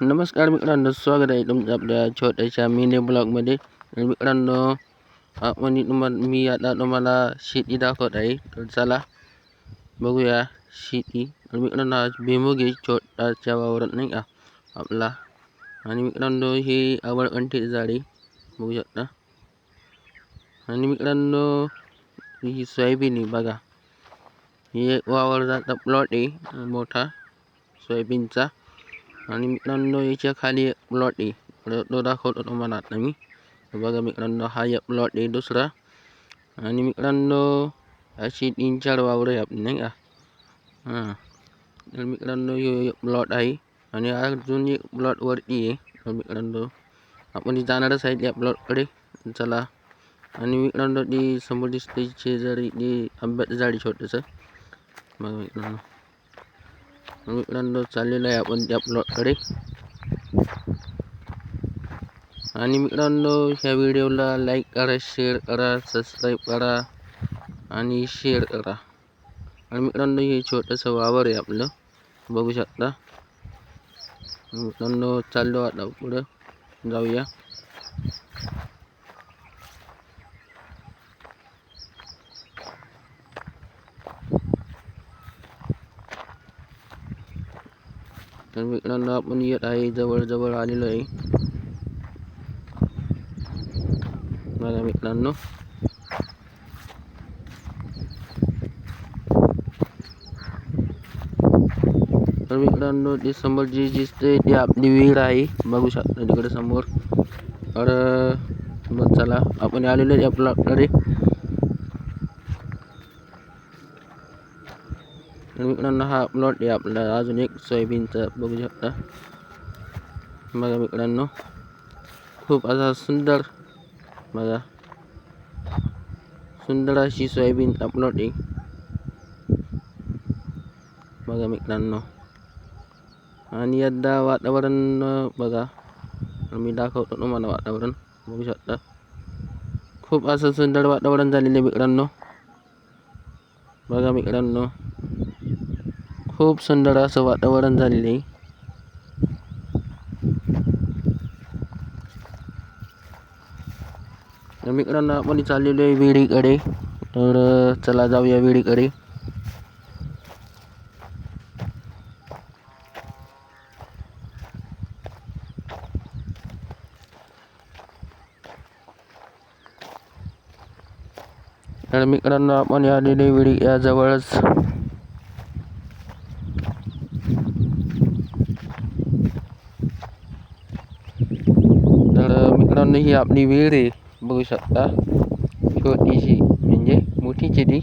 नमस्कार मित्रांनो स्वागत आहे तुमचं आपल्या छोट्याशा मिनी ब्लॉगमध्ये मित्रांनो आपण तुम्हाला मी आता तुम्हाला शेती दाखवत आहे. तर चला बघूया शेती. तर मित्रांनो आज भुईमुग छोट्याच्या छोटाच्या वावरात नाही का आपला. आणि मित्रांनो ही आवळकंठी झाडी बघू शकता. आणि मित्रांनो ही सोयाबीन आहे बघा. ही एक जाता प्लॉट आहे मोठा सोयाबीनचा. आणि मित्रांनो याच्या खाली एक प्लॉट आहे तो दाखवतो तुम्हाला आता मी बघा मित्रांनो हा एक प्लॉट आहे दुसरा आणि मित्रांनो अशी तीन चार वावरं आहे आपली नाही का हां तर मित्रांनो हे एक प्लॉट आहे आणि अजून एक प्लॉट वरती आहे मित्रांनो आपण जाणारच आहे त्या प्लॉटकडे चला आणि मित्रांनो ती समोर दिसते शेजारी ती आंब्याचं झाड छोटंसं बघा मित्रांनो मित्रांनो चाललेलो आहे आपण त्या प्लॉटकडे आणि मित्रांनो ह्या व्हिडिओला लाईक करा शेअर करा सबस्क्राईब करा आणि शेअर करा. आणि मित्रांनो हे छोटंसं वावर आहे आपलं. बघू शकता. मित्रांनो चाललो आता पुढं. जाऊया. तर मित्रांनो आपण येत आहे जवळजवळ आलेलो आहे. बघा मित्रांनो. तर मित्रांनो ते समोर जी दिसते ती आपली विहीर आहे. बघू शकता तिकडे समोर. तर मग चला आपण आलेलो आहे आपल्याकडे प्लॉटकडे तर मित्रांनो हा प्लॉट आहे आपला अजून एक सोयाबीनचा बघू शकता बघा मित्रांनो खूप असा सुंदर बघा सुंदर अशी सोयाबीनचा प्लॉट आहे बघा मित्रांनो आणि यदा वातावरण बघा मी दाखवतो तुम्हाला वातावरण बघू शकता खूप असं सुंदर वातावरण झालेलं आहे मित्रांनो बघा मित्रांनो खूप सुंदर असं वातावरण झालेलं आहे. तर मित्रांनो आपण चाललेलो आहे विडीकडे तर चला जाऊया विडीकडे तर मित्रांनो आपण आलेले विडी या जवळच तर मित्रांनो ही आपली विहीर आहे बघू शकता छोटीशी म्हणजे मोठी चेडी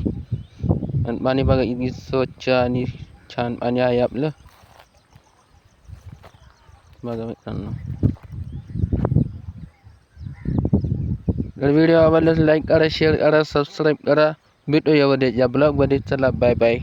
आणि पाणी बघा इतकी स्वच्छ आणि छान पाणी आहे आपलं बघा मित्रांनो तर व्हिडिओ आवडल्यास लाईक करा शेअर करा सबस्क्राईब करा भेटूया उद्याच्या ब्लॉगमध्ये चला बाय बाय